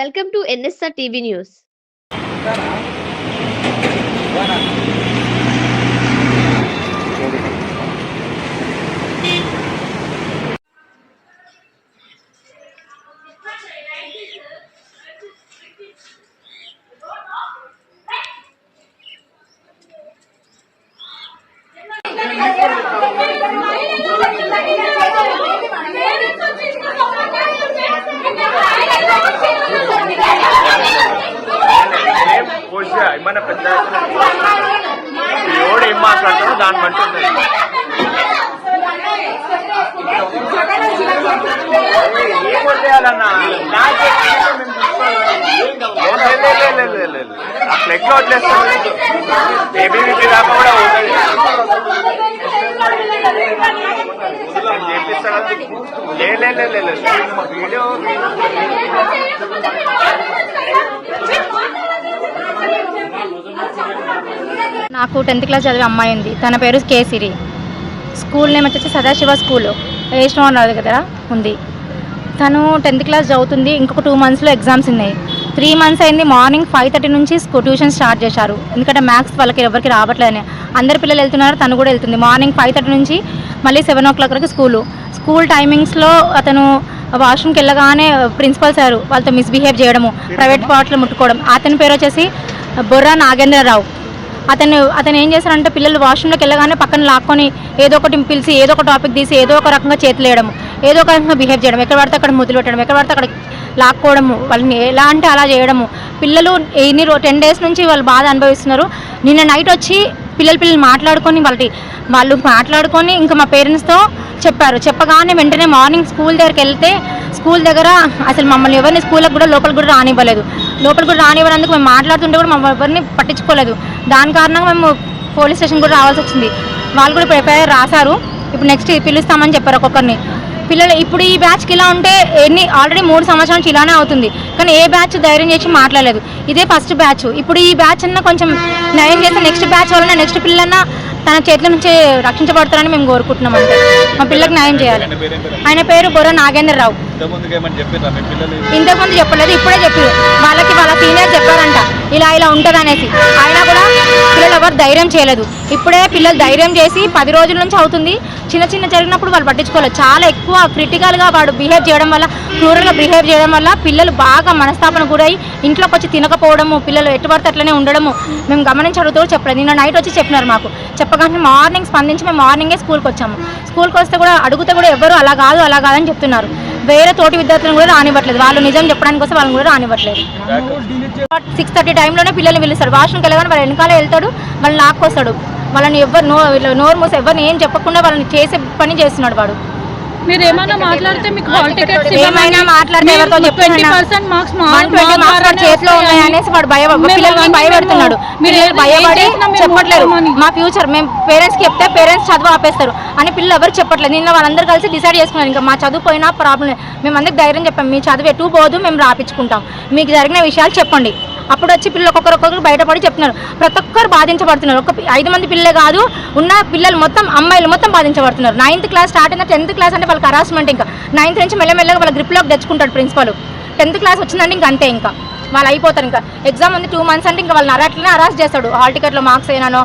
Welcome to NSR TV News. లే, లే, లే. అట్లా ఎట్లా వదిలేస్తాం బేబీ బీపీ దాకా కూడా పోతుంది నేను చేపిస్తా కదా. లే లే లే లే, లే. వీడియో నాకు టెన్త్ క్లాస్ చదివే అమ్మాయి ఉంది. తన పేరు కేసిరి స్కూల్ నేమ్ వచ్చేసి సదాశివ స్కూల్. వైష్ణవ నది దగ్గర ఉంది. తను టెన్త్ క్లాస్ చదువుతుంది. ఇంకొక టూ మంత్స్లో ఎగ్జామ్స్ ఉన్నాయి. త్రీ మంత్స్ అయింది మార్నింగ్ ఫైవ్ థర్టీ నుంచి స్కూ ట్యూషన్ స్టార్ట్ చేశారు. ఎందుకంటే మ్యాథ్స్ వాళ్ళకి ఎవరికి రావట్లేదని. అందరు పిల్లలు వెళ్తున్నారు. తను కూడా వెళ్తుంది. మార్నింగ్ ఫైవ్ థర్టీ నుంచి మళ్ళీ సెవెన్ ఓ క్లాక్ వరకు స్కూలు. స్కూల్ టైమింగ్స్లో అతను వాష్రూమ్కి వెళ్ళగానే ప్రిన్సిపల్ సార్ వాళ్ళతో మిస్బిహేవ్ చేయడము ప్రైవేట్ పార్ట్లో ముట్టుకోవడం. అతని పేరు వచ్చేసి బొర్రా నాగేంద్రరావు. అతను అతను ఏం చేశారంటే పిల్లలు వాష్రూమ్లోకి వెళ్ళగానే పక్కన లాక్కొని ఏదో ఒకటి పిలిచి ఏదో ఒక టాపిక్ తీసి ఏదో ఒక రకంగా చేతులేయడం ఏదో ఒక రకంగా బిహేవ్ చేయడం ఎక్కడ పడితే అక్కడ ముద్దులు పెట్టడం ఎక్కడ పడితే అక్కడ లాక్కోవడము వాళ్ళని ఎలా అంటే అలా చేయడము. పిల్లలు ఎన్ని రో టెన్ డేస్ నుంచి వాళ్ళు బాధ అనుభవిస్తున్నారు. నిన్న నైట్ వచ్చి పిల్లలు పిల్లలు మాట్లాడుకొని వాళ్ళకి వాళ్ళు మాట్లాడుకొని ఇంకా మా పేరెంట్స్తో చెప్పారు. చెప్పగానే వెంటనే మార్నింగ్ స్కూల్ దగ్గరికి వెళ్తే స్కూల్ దగ్గర అసలు మమ్మల్ని ఎవరిని స్కూల్కి కూడా లోపల కూడా రానివ్వలేదు. లోపల కూడా రానివ్వనందుకు మేము మాట్లాడుతుంటే కూడా మమ్మల్ని ఎవరిని పట్టించుకోలేదు. దాని కారణంగా మేము పోలీస్ స్టేషన్ కూడా రావాల్సి వచ్చింది. వాళ్ళు కూడా ఇప్పుడు ఎఫ్ఐఆర్ రాశారు. ఇప్పుడు నెక్స్ట్ పిలుస్తామని చెప్పారు ఒక్కొక్కరిని. పిల్లలు ఇప్పుడు ఈ బ్యాచ్కి ఇలా ఉంటే ఎన్ని ఆల్రెడీ మూడు సంవత్సరాల నుంచి ఇలానే అవుతుంది. కానీ ఏ బ్యాచ్ ధైర్యం చేసి మాట్లాడలేదు. ఇదే ఫస్ట్ బ్యాచ్ ఇప్పుడు ఈ బ్యాచ్ అన్న కొంచెం నయం చేస్తే నెక్స్ట్ బ్యాచ్ వలన నెక్స్ట్ పిల్లన్నా తన చేతుల నుంచి రక్షించబడతారని మేము కోరుకుంటున్నాం అంతే. మా పిల్లలకు న్యాయం చేయాలి. ఆయన పేరు బొర్ర నాగేంద్రరావు ఇంతకుముందు చెప్పలేదు ఇప్పుడే చెప్పారు వాళ్ళకి వాళ్ళ సీనియర్ చెప్పారంట ఇలా ఇలా ఉంటుంది అనేసి పిల్లలు ఎవరు ధైర్యం చేయలేదు. ఇప్పుడే పిల్లలు ధైర్యం చేసి పది రోజుల నుంచి అవుతుంది. చిన్న చిన్న జరిగినప్పుడు వాళ్ళు పట్టించుకోలేదు. చాలా ఎక్కువ క్రిటికల్గా వాడు బిహేవ్ చేయడం వల్ల క్రూరల్గా బిహేవ్ చేయడం వల్ల పిల్లలు బాగా మనస్తాపన గురై ఇంట్లోకి వచ్చి తినకపోవడము పిల్లలు ఎటుపడితే అట్లనే ఉండడము మేము గమనించి అడుగుతూ చెప్పలేదు. నిన్న నైట్ వచ్చి చెప్పినారు మాకు. చెప్పగానే మార్నింగ్ స్పందించి మేము మార్నింగే స్కూల్కి వచ్చాము. స్కూల్కి వస్తే కూడా అడిగితే కూడా ఎవరు అలా కాదు అలా కాదని చెప్తున్నారు. వేరే తోటి విద్యార్థులను కూడా రానివ్వట్లేదు. వాళ్ళు నిజం చెప్పడానికి కోసం వాళ్ళని కూడా రానివ్వట్లేదు. సిక్స్ థర్టీ టైంలోనే పిల్లల్ని పిలుస్తాడు వాష్రూమ్కి వెళ్ళగానే వాళ్ళు వెనకాల వెళ్తాడు వాళ్ళని లాక్కొస్తాడు. వాళ్ళని ఎవరు నో వీళ్ళు నోరు మూసి ఎవరిని ఏం చెప్పకుండా వాళ్ళని చేసే పని చేస్తున్నాడు వాడు. మీరు ఏమైనా మాట్లాడితే మీకు హాల్ టికెట్స్ ఏమైనా మాట్లాడితే ఎవరితో ట్వంటీ? పర్సెంట్ మార్క్స్ చేతిలో ఉన్నాయి అనేసి వాడు భయపెడుతున్నాడు. పిల్లలు భయపడి చెప్పట్లేదు. మా ఫ్యూచర్ మేము పేరెంట్స్కి చెప్తే పేరెంట్స్ చదువు ఆపేస్తారు అని పిల్లలు ఎవరు చెప్పట్లేదు. నిన్న వాళ్ళందరూ కలిసి డిసైడ్ చేసుకున్నారు. ఇంకా మా చదువు పోయినా ప్రాబ్లం మేము అందరికి ధైర్యం చెప్పాం. మీ చదువు ఎటు పోదు మేము రాపించుకుంటాం. మీకు జరిగిన విషయాలు చెప్పండి. అప్పుడు వచ్చి పిల్లలు ఒక్కొక్కరు బయటపడి చెప్తున్నారు. ప్రతి ఒక్కరు బాధించబడుతున్నారు. ఒక ఐదు మంది పిల్లలే కాదు ఉన్న పిల్లలు మొత్తం అమ్మాయిలు మొత్తం బాధించబడుతున్నారు. నైన్త్ క్లాస్ స్టార్ట్ అయిన టెన్త్ క్లాస్ అంటే వాళ్ళకి హరాస్మెంట్ ఇంకా. నైన్త్ నుంచి మెల్లమెల్లగా వాళ్ళ గ్రిప్లోకి తెచ్చుకుంటాడు ప్రిన్సిపల్ టెన్త్ క్లాస్ వచ్చిందంటే ఇంకా అంతే ఇంకా. వాళ్ళు అయిపోతారు ఇంకా. ఎగ్జామ్ ఉంది టూ మంత్స్ అంటే ఇంకా వాళ్ళని అరట్లనే అరెస్ట్ చేస్తాడు. హాల్ టికెట్లో మార్క్స్ అయినానో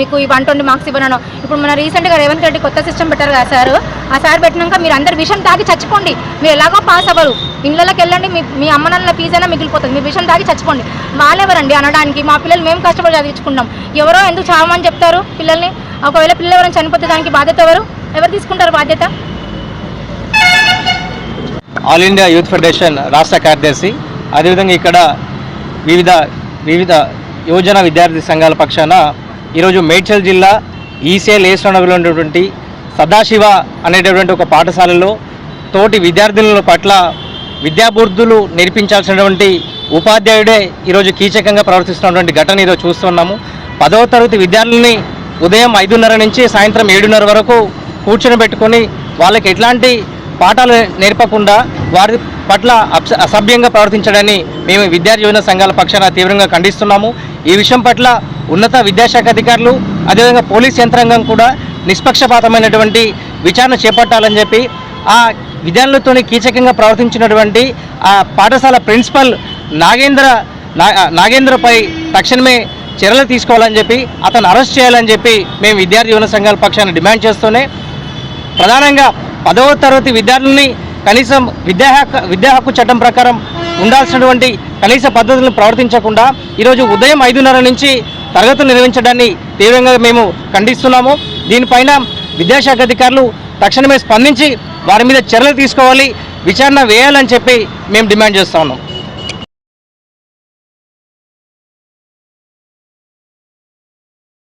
మీకు ఈ వన్ ట్వంటీ మార్క్స్ ఇవ్వనానో. ఇప్పుడు మన రీసెంట్గా రేవంత్ రెడ్డి కొత్త సిస్టమ్ పెట్టారు కదా సార్ ఆ సార్ పెట్టినాక మీరు అందరు విషయం తాగి చచ్చిపోండి. మీరు ఎలాగో పాస్ అవ్వరు. ఇళ్ళకి వెళ్ళండి మీ మీ అమ్మ నాన్నల ఫీజు అయినా మిగిలిపోతుంది. మీ విషయం తాగి చచ్చిపోండి. వాళ్ళెవరండి అనడానికి? మా పిల్లలు మేము కష్టపడి చదివించుకుంటాం ఎవరో ఎందుకు చావమని చెప్తారు పిల్లల్ని? ఒకవేళ పిల్లలు ఎవరైనా చనిపోతే దానికి బాధ్యత ఎవరు? ఎవరు తీసుకుంటారు బాధ్యత? ఆల్ ఇండియా యూత్ ఫెడరేషన్ రాష్ట్ర కార్యదర్శి అదేవిధంగా ఇక్కడ వివిధ వివిధ యువజన విద్యార్థి సంఘాల పక్షాన ఈరోజు మేడ్చల్ జిల్లా ఈసేల్ ఏసునగర్లో ఉన్నటువంటి సదాశివ అనేటటువంటి ఒక పాఠశాలలో తోటి విద్యార్థుల పట్ల విద్యాబుద్ధులు నేర్పించాల్సినటువంటి ఉపాధ్యాయుడే ఈరోజు కీచకంగా ప్రవర్తిస్తున్నటువంటి ఘటన ఈరోజు చూస్తున్నాము. పదవ తరగతి విద్యార్థుల్ని ఉదయం ఐదున్నర నుంచి సాయంత్రం ఏడున్నర వరకు కూర్చొని పెట్టుకొని వాళ్ళకి ఎట్లాంటి పాఠాలు నేర్పకుండా వారి పట్ల అప్స- అసభ్యంగా ప్రవర్తించడాన్ని మేము విద్యార్థి యువన సంఘాల పక్షాన తీవ్రంగా ఖండిస్తున్నాము. ఈ విషయం పట్ల ఉన్నత విద్యాశాఖ అధికారులు అదేవిధంగా పోలీస్ యంత్రాంగం కూడా నిష్పక్షపాతమైనటువంటి విచారణ చేపట్టాలని చెప్పి ఆ విద్యార్థులతో కీచకంగా ప్రవర్తించినటువంటి ఆ పాఠశాల ప్రిన్సిపల్ నాగేంద్ర నాగేంద్రపై తక్షణమే చర్యలు తీసుకోవాలని చెప్పి అతను అరెస్ట్ చేయాలని చెప్పి మేము విద్యార్థి యువన సంఘాల పక్షాన్ని డిమాండ్ చేస్తూనే ప్రధానంగా పదవ తరగతి విద్యార్థుల్ని కనీసం విద్యా హక్కు విద్యా హక్కు చట్టం ప్రకారం ఉండాల్సినటువంటి కనీస పద్ధతులను ప్రవర్తించకుండా ఈరోజు ఉదయం ఐదున్నర నుంచి తరగతులు నిర్వహించడాన్ని తీవ్రంగా మేము ఖండిస్తున్నాము. దీనిపైన విద్యాశాఖ అధికారులు తక్షణమే స్పందించి వారి మీద చర్యలు తీసుకోవాలి విచారణ వేయాలని చెప్పి మేము డిమాండ్ చేస్తా ఉన్నాం.